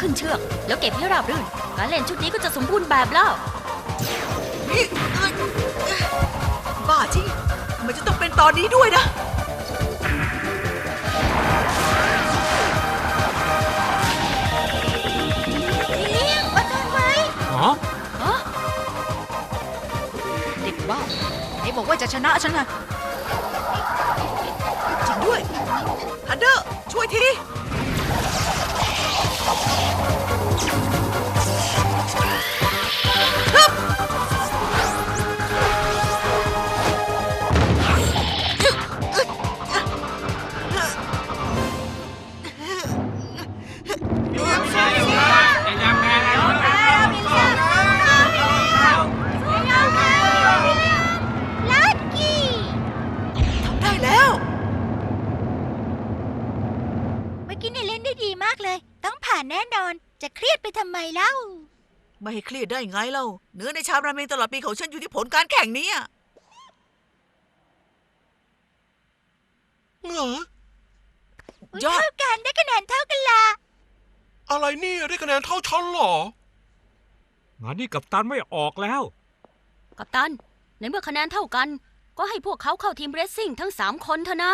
ขึ้นเชือก แล้วเก็บให้ราบรื่นการเล่นชุดนี้ก็จะสมบูรณ์แบบแล้วนี่เอ้ยบ้าจริงมันจะต้องเป็นตอนนี้ด้วยนะเลี้ยงอดทนไว้อ๋อเด็กบ้าไหนบอกว่าจะชนะฉันไงจริงด้วยทันเดอร์ช่วยที ไม่ให้เครียดได้ไงเล่า เนื้อในชามราเมงตลอดปีของฉันอยู่ที่ผลการแข่งนี้อะเหรอยอด เท่ากันได้คะแนนเท่ากันละอะไรเนี่ยได้คะแนนเท่าฉันเหรองานนี้กับตันไม่ออกแล้ว กัปตัน ในเมื่อคะแนนเท่ากัน ก็ให้พวกเขาเข้าทีมเรสซิ่งทั้งสามคนเถอะนะ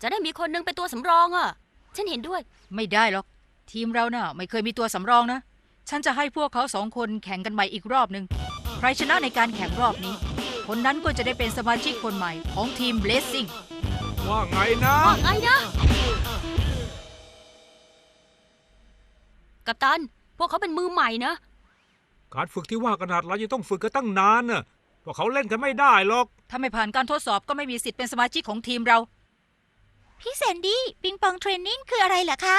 จะได้มีคนหนึงเป็นตัวสำรองอะ ฉันเห็นด้วย ไม่ได้หรอก ทีมเราน่ะ ไม่เคยมีตัวสำรองนะ ฉันจะให้พวกเขาสองคนแข่งกันใหม่อีกรอบหนึ่งใครชนะในการแข่งรอบนี้ คนนั้นก็จะได้เป็นสมาชิกคนใหม่ของทีมเบลสซิ่งว่าไงนะ ว่าไงนะ กัปตัน พวกเขาเป็นมือใหม่นะ การฝึกที่ว่าขนาดเรายังต้องฝึกกันตั้งนานน่ะพวกเขาเล่นกันไม่ได้หรอก ถ้าไม่ผ่านการทดสอบก็ไม่มีสิทธิ์เป็นสมาชิกของทีมเรา พี่แซนดี้ปิงปองเทรนนิ่งคืออะไรเหรอคะ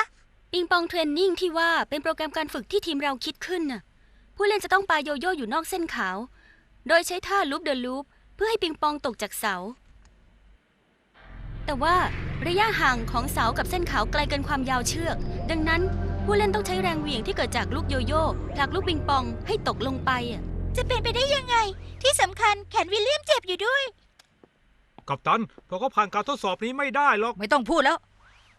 ปิงปองเทรนนิ่งที่ว่าเป็นโปรแกรมการฝึกที่ทีมเราคิดขึ้นน่ะ ผู้เล่นจะต้องปาโยโย่อยู่นอกเส้นขาว โดยใช้ท่าลูปเดอะลูปเพื่อให้ปิงปองตกจากเสา แต่ว่าระยะห่างของเสากับเส้นขาวไกลเกินความยาวเชือก ดังนั้นผู้เล่นต้องใช้แรงเหวี่ยงที่เกิดจากลูกโยโย่ผลักลูกปิงปองให้ตกลงไปอะ จะเป็นไปได้ยังไง ที่สำคัญแขนวิลเลียมเจ็บอยู่ด้วย กับตันพวกเขาผ่านการทดสอบนี้ไม่ได้หรอก ไม่ต้องพูดแล้ว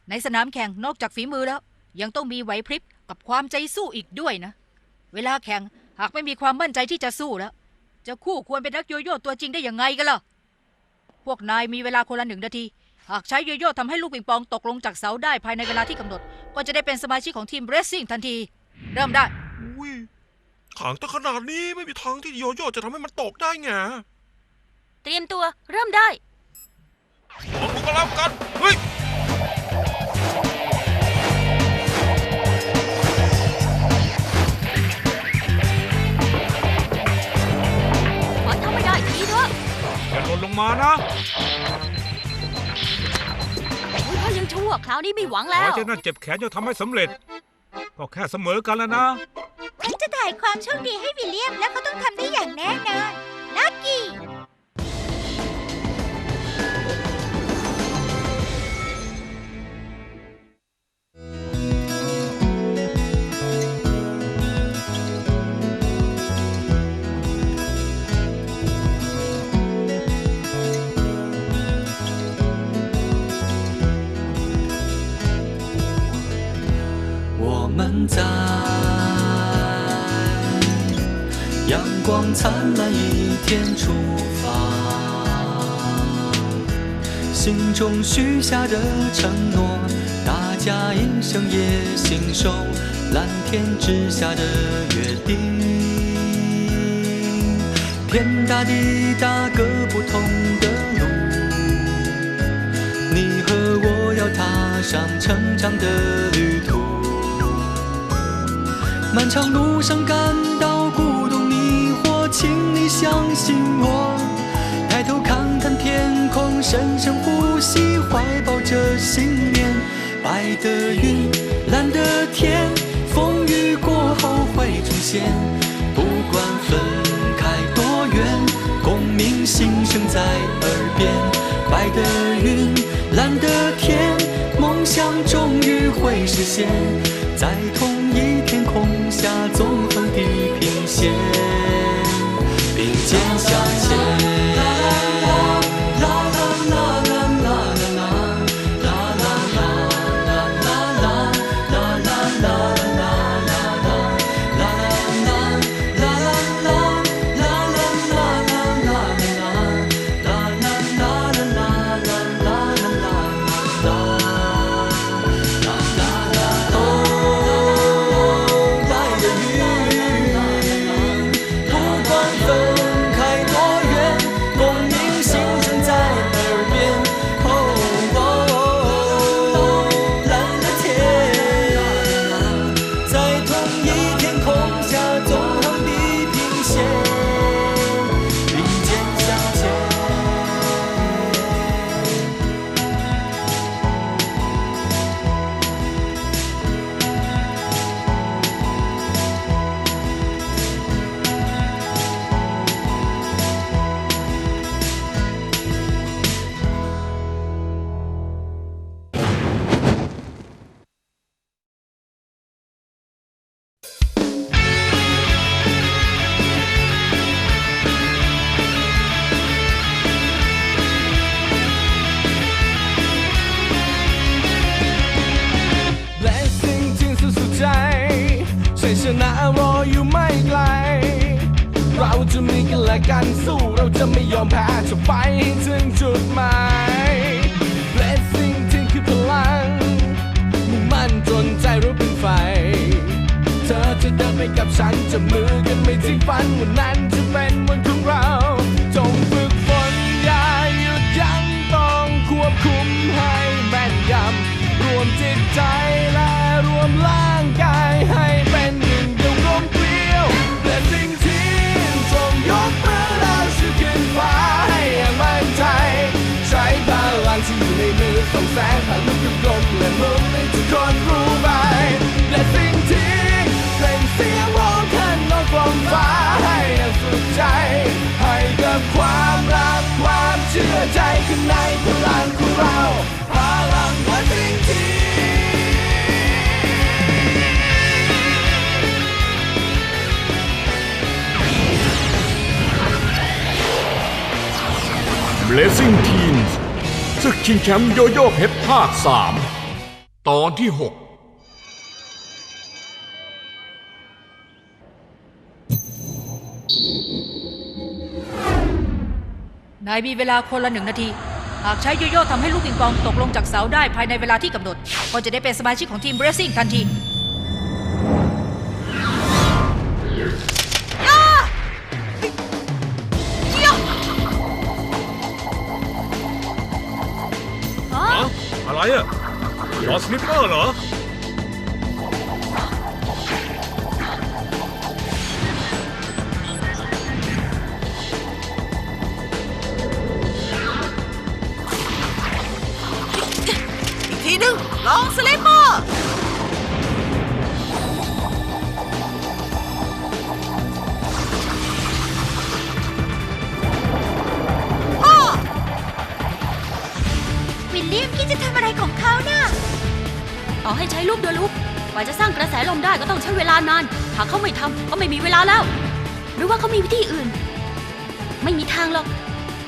ในสนามแข่งนอกจากฝีมือแล้ว ยังต้องมีไหวพริบกับความใจสู้อีกด้วยนะ เวลาแข่งหากไม่มีความมั่นใจที่จะสู้แล้ว จะคู่ควรเป็นนักโยโย่ตัวจริงได้ยังไงกันล่ะ พวกนายมีเวลาคนละหนึ่งนาที หากใช้โยโย่ทำให้ลูกปิงปองตกลงจากเสาได้ภายในเวลาที่กำหนด ก็จะได้เป็นสมาชิกของทีมเรสซิ่งทันที เริ่มได้ อุ้ยขางตั้งขนาดนี้ไม่มีทางที่โยโย่จะทำให้มันตกได้ไงเตรียมตัวเริ่มได้ลองดูก็แล้วกัน เฮ้ย หล่นลงมานะอุ๊ยเขายังชั่วคราวนี้มีหวังขแล้อวเจ้านั่นเจ็บแขนจนทำให้สำเร็จ ก็แค่เสมอกันแล้วนะ ฉันจะถ่ายความโชคดีให้วิลเลียม และเขาต้องทำได้อย่างแน่นอน 许下的承诺，大家一生也信守蓝天之下的约定。天大地大，各不同的路。你和我要踏上成长的旅途，漫长路上感到孤独迷惑，请你相信我。抬头看看天空，深深呼吸，怀抱着信念。白的云，蓝的天，风雨过后会出现。不管分开多远，共鸣心声在耳边。白的云，蓝的天，梦想终于会实现，在同 นะรออยู่ไม่ไกล เราจะมีกันและกันสู้เราจะไม่ยอมแพ้จะไปให้ถึงจุดหมาย Blessing ที่คือพลัง มุ่งมั่นจนใจรู้เป็นไฟ เธอจะเดินไปกับฉันจะมือกันไม่ทิ้งฝันวันนั้นจะเป็นวันของเรา สงแสงผ่านลูกกลมและมุมให้ทุกคนรู้ไปและสิ่งที่เปล่งเสียงร้องข้างนอกกลมฟ้าให้สุดใจ ให้กับความรักความเชื่อใจข้างในพลังของเราพลังและสิ่งที่ Blazing Teens ศึก ชิงแชมป์โยโย่เพชรภาค3ตอนที่6นายมีเวลาคนละหนึ่งนาที หากใช้โยโย่ทำให้ลูกปิงปองตกลงจากเสาได้ภายในเวลาที่กำหนด ก็จะได้เป็นสมาชิกของทีมเบรซิ่งทันที อะไรอะลอสลิปเปอร์เหรอ เขาน่ะต่อให้ใช้ลูกเดลูปกว่าจะสร้างกระแสลมได้ก็ต้องใช้เวลานาน หากเขาไม่ทำก็ไม่มีเวลาแล้ว หรือว่าเขามีวิธีอื่น ไม่มีทางหรอก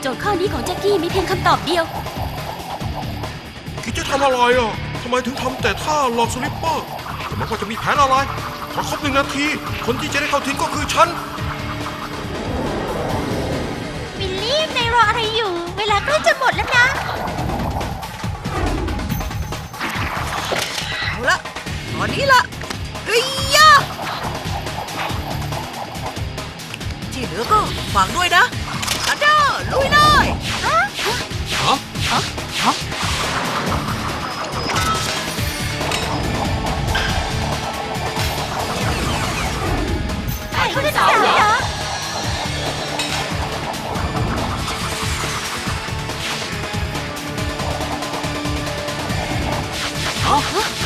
โจทย์ข้อนี้ของแจ็คกี้มีเพียงคำตอบเดียว คิดจะทำอะไรอะทำไมถึงทำแต่ท่าหลอกสลิปเปอร์แต่มันก็จะมีแผนอะไรพอครบหนึ่งนาที คนที่จะได้เข้าทีมก็คือฉันวิลเลียมนายรออะไรอยู่ เวลาใกล้จะหมดแล้วนะ ละ ตอนนี้ละเฮ้ยยะที่เหลือก็ฟังด้วยนะอันเดอร์ลุยเลยไอ้คุณสาวเหรอฮ้ย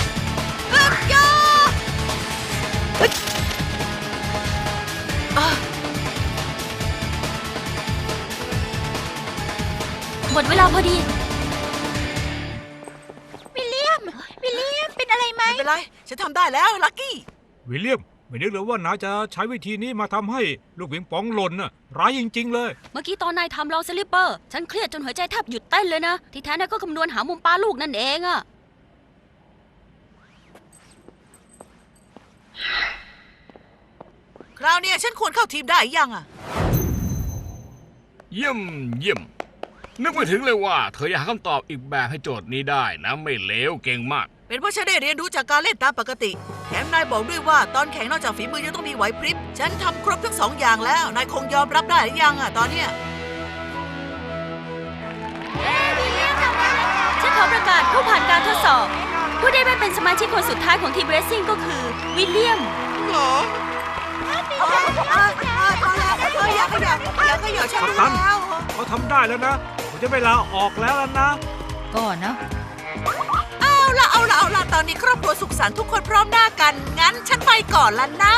ทำได้แล้วลักกี้วิลเลียม ไม่นึกเลยว่านายจะใช้วิธีนี้มาทำให้ลูกปิงปองหล่นน่ะร้ายจริง ๆ เลย เมื่อกี้ตอนนายทำลองสลิปเปอร์ ฉันเครียดจนหัวใจแทบหยุดเต้นเลยนะ ที่แท้นายก็คำนวณหามุมปลาลูกนั่นเองอะคราวเนี้ยฉันควรเข้าทีมได้ยังอะ เยี่ยมเยี่ยม นึกไม่ถึงเลยว่า เธออยากหาคำตอบอีกแบบให้โจทย์นี้ได้นะ ไม่เลวเก่งมาก เป็นเพราะฉันได้เรียนรู้จากการเล่นตามปกติ แถมนายบอกด้วยว่าตอนแข่งนอกจากฝีมือยังต้องมีไหวพริบ ฉันทำครบทั้งสองอย่างแล้ว นายคงยอมรับได้หรือยังอะตอนเนี้ย ฉันขอประกาศผู้ผ่านการทดสอบ ผู้ได้มาเป็นสมาชิกคนสุดท้ายของทีมเรซซิ่งก็คือ วิลเลียมเหรอพอแล้วพอแล้วเอออยากขยับอยากขยับฉันกัปตันแล้ว เขาทำได้แล้วนะ ผมจะเวลาออกแล้วล่ะนะ ก็นะ เอาละเอาละเอาละตอนนี้ครอบครัวสุขสันต์ทุกคนพร้อมหน้ากัน งั้นฉันไปก่อนละนะ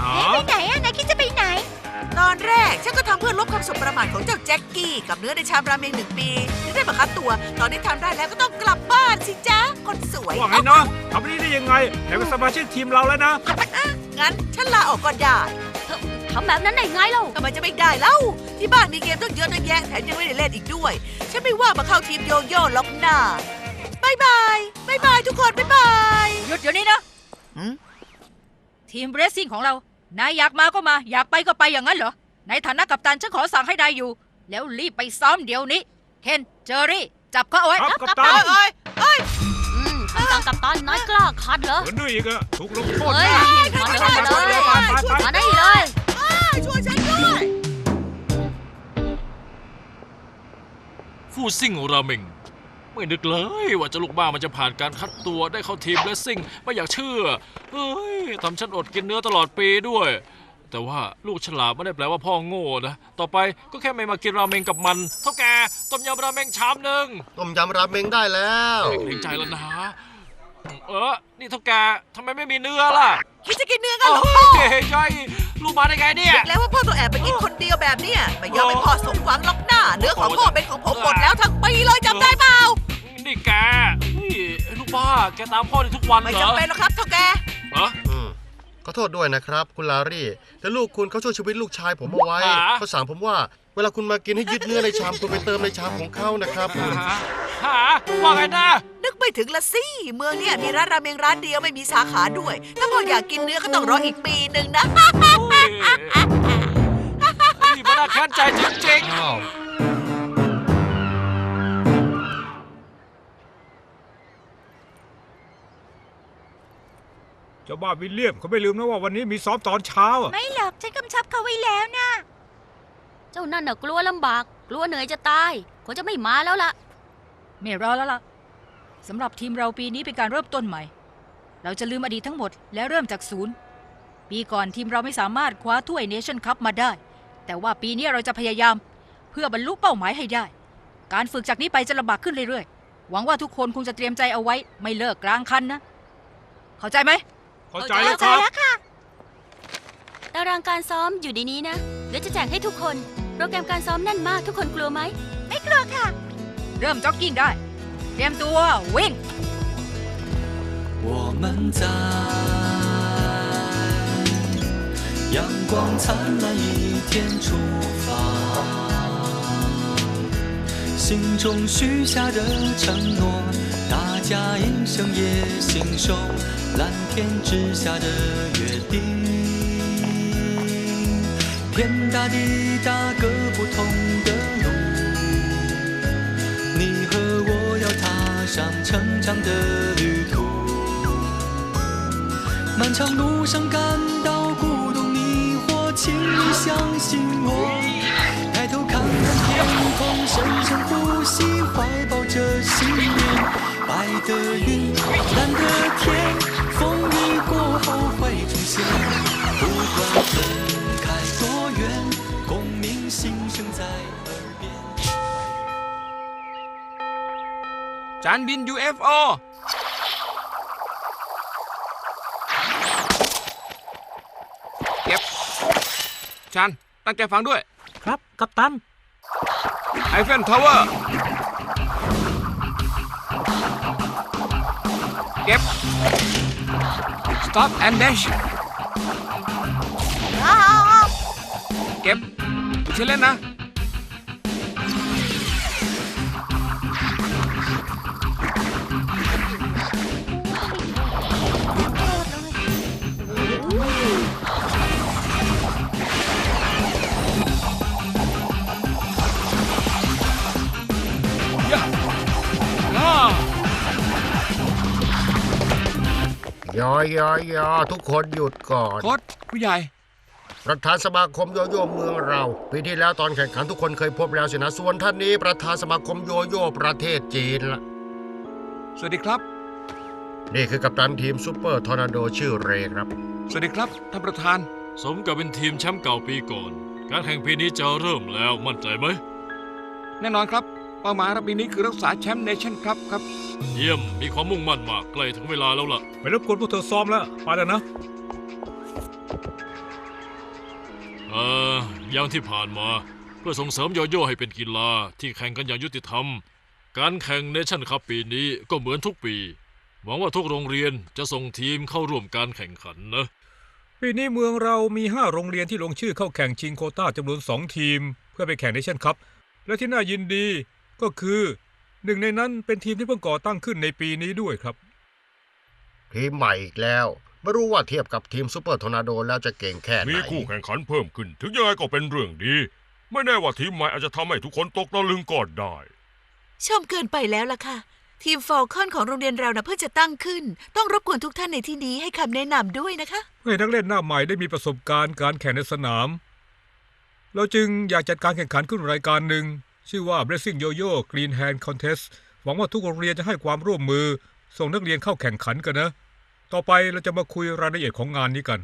อ๋อ ไปไหนอะนายคิดจะไปไหน ตอนแรกฉันก็ทำเพื่อลบคำสบประมาทของเจ้าแจ็คกี้กับเนื้อในชามราเมงหนึ่งปีที่ได้บังคับตัว ตอนนี้ทำได้แล้วก็ต้องกลับบ้านสิจ๊ะคนสวยว่าไงเนาะทำนี้ได้ยังไงแต่เป็นสมาชิกทีมเราแล้วนะงั้นฉันลาออกก็ได้ทำแบบนั้นได้ไงเล่าทำไมจะไม่ได้เล่า ที่บ้านมีเกมต้องเยอะตั้งแยะแถมยังไม่ได้เล่นอีกด้วย ฉันไม่ว่ามาเข้าทีมโยโย่ล็อกหน้า บายบายบายบายทุกคนบายบายหยุดเดี๋ยวนี้นะทีมเรสซิ่งของเรา นายอยากมาก็มา อยากไปก็ไปอย่างนั้นเหรอ ในฐานะกัปตันฉันขอสั่งให้นายอยู่ แล้วรีบไปซ้อมเดี๋ยวนี้เทนเจอรี่ จับเขาเอาไว้ ครับกัปเอ้ตันยเอ้ยเอ้ยอืมคำสั่งกับตันนายกล้าขัดเหรอ เหินด้วยอีกอะถูกลงโทษเฮ้ยแน่มาเลยมาเลย ไปไปไปมาได้เลย ช่วยฉันด้วย ฟู่ซิ่งราเมง ไม่นึกเลยว่าเจะลูกบ้ามันจะผ่านการคัดตัวได้เข้าทีมเลสซิ่ง ไม่อยากเชื่อเฮ้ยทำฉันอดกินเนื้อตลอดปีด้วย แต่ว่าลูกฉลาดไม่ได้แปลว่าพ่อโง่นะ ต่อไปก็แค่ไม่มากินราเมงกับมัน เท่าแกต้มยำราเมงชามหนึ่งต้มยำราเมงได้แล้ว เกรงใจแล้วนะ เออ นี่เท่าแกทำไมไม่มีเนื้อล่ะคิดจะกินเนื้อกันเหรอเฮ้ยใช่ลูกมาได้ไงเนี่ย แล้วว่าพ่อต้องแอบไปกินคนเดียวแบบเนี้ยไม่ยอมให้พ่อสมหวังหรอกหน้า เนื้อของพ่อเป็นของผมหมดแล้วทั้งปีเลยจำได้เปล่า นี่แกเฮ้ยลูกบ้า แกตามพ่อได้ทุกวันเหรอไม่จำเป็นหรอกครับเท่าแกเหรออืมขอโทษด้วยนะครับคุณลารี่แต่ลูกคุณเขาช่วยชีวิตลูกชายผมเอาไว้หาเขาสั่งผมว่า เวลาคุณมากินให้ยึดเนื้อในชามคุณไปเติมในชามของเขานะครับหาหาว่าไงนะนึกไม่ถึงละสิ เมืองเนี่ยมีร้านราเมงร้านเดียวไม่มีสาขาด้วย ถ้าพ่ออยากกินเนื้อก็ต้องรออีกปีหนึ่งนะโอ้ยนี่มันน่าแค้นใจจริงอ้าว จ้าบ้าวิลเลียมเขาไม่ลืมนะว่าวันนี้มีซ้อมตอนเช้าอะไม่หรอกฉันกำชับเขาไว้แล้วนะ เจ้านั่นน่ะกลัวลำบาก กลัวเหนื่อยจะตายคงจะไม่มาแล้วล่ะ ไม่รอแล้วล่ะสำหรับทีมเราปีนี้เป็นการเริ่มต้นใหม่ เราจะลืมอดีตทั้งหมดและเริ่มจากศูนย์ ปีก่อนทีมเราไม่สามารถคว้าถ้วยเนชั่นคัพมาได้ แต่ว่าปีนี้เราจะพยายามเพื่อบรรลุเป้าหมายให้ได้ การฝึกจากนี้ไปจะลำบากขึ้นเรื่อยๆ หวังว่าทุกคนคงจะเตรียมใจเอาไว้ ไม่เลิกกลางคันนะ เข้าใจไหม เข้าใจแล้วครับ ตารางการซ้อมอยู่ในนี้นะ เดี๋ยวจะแจกให้ทุกคน โปรแกรมการซ้อมแน่นมากทุกคนกลัวไหม ไม่กลัวค่ะ เริ่มจ็อกกิ้งได้ เตรียมตัววิ่ง 我们在阳光灿烂一天出发，心中许下的承诺，大 家一生也信守蓝天之下的约定。天大地大，各不同的路，你和我要踏上成长的旅途。漫长路上感到孤独迷惑，请你相信我。抬头看看天空，深深呼吸，怀抱着信念。白的云，蓝的天，风雨过后会出现。不管分开多远，共鸣心声在耳边。 จานบิน UFO เก็บจานตั้งใจฟังด้วย ครับ กัปตัน ไอเฟนทาวเวอร์ เก็บ stop and dash เก็บไยอยอยอทุกคนหยุดก่อน โค้ดผู้ใหญ่ ประธานสมาคมโยโย่เมืองเราปีที่แล้วตอนแข่งขันทุกคนเคยพบแล้วสินะส่วนท่านนี้ประธานสมาคมโยโย่ประเทศจีนละสวัสดีครับ นี่คือกัปตันทีมซูเปอร์ทอร์นาโดชื่อเรครับ สวัสดีครับท่านประธานๆสมกับเป็นทีมแชมป์เก่าปีก่อน การแข่งปีนี้จะเริ่มแล้วมั่นใจไหม แน่นอนครับ เป้าหมายรับปีนี้คือรักษาแชมป์เนชั่นครับครับ เยี่ยม มีความมุ่งมั่นมาก ใกล้ถึงเวลาแล้วล่ะไม่รบกวนพวกเธอซ้อมแล้วไปแล้วนะ เอ่ออย่างที่ผ่านมา เพื่อส่งเสริมโยโย่ให้เป็นกีฬาที่แข่งกันอย่างยุติธรรม การแข่งเนชั่นคัพปีนี้ก็เหมือนทุกปี หวังว่าทุกโรงเรียนจะส่งทีมเข้าร่วมการแข่งขันนะ ปีนี้เมืองเรามี 5 โรงเรียนที่ลงชื่อเข้าแข่งชิงโควต้าจำนวน 2 ทีม เพื่อไปแข่งในเช่นคัพและที่น่ายินดี ก็คือ หนึ่งในนั้นเป็นทีมที่เพิ่งก่อตั้งขึ้นในปีนี้ด้วยครับ ทีมใหม่อีกแล้ว ไม่รู้ว่าเทียบกับทีมซูเปอร์ทอร์นาโดแล้วจะเก่งแค่ไหนมีคู่แข่งขันเพิ่มขึ้น ถึงยังไงก็เป็นเรื่องดี ไม่แน่ว่าทีมใหม่อาจจะทำให้ทุกคนตกตะลึงก็ได้ ชมเกินไปแล้วล่ะค่ะ ทีมฟอลคอนของโรงเรียนเรานะเพิ่งจะตั้งขึ้น ต้องรบกวนทุกท่านในที่นี้ให้คำแนะนำด้วยนะคะ เพื่อให้นักเล่นหน้าใหม่ได้มีประสบการณ์การแข่งในสนาม เราจึงอยากจัดการแข่งขันขึ้นรายการหนึ่ง ชื่อว่า Blessing Yo-Yo Green Hand Contest หวังว่าทุกโรงเรียนจะให้ความร่วมมือ ส่งนักเรียนเข้าแข่งขันกันนะ ต่อไปเราจะมาคุยรายละเอียดของงานนี้กัน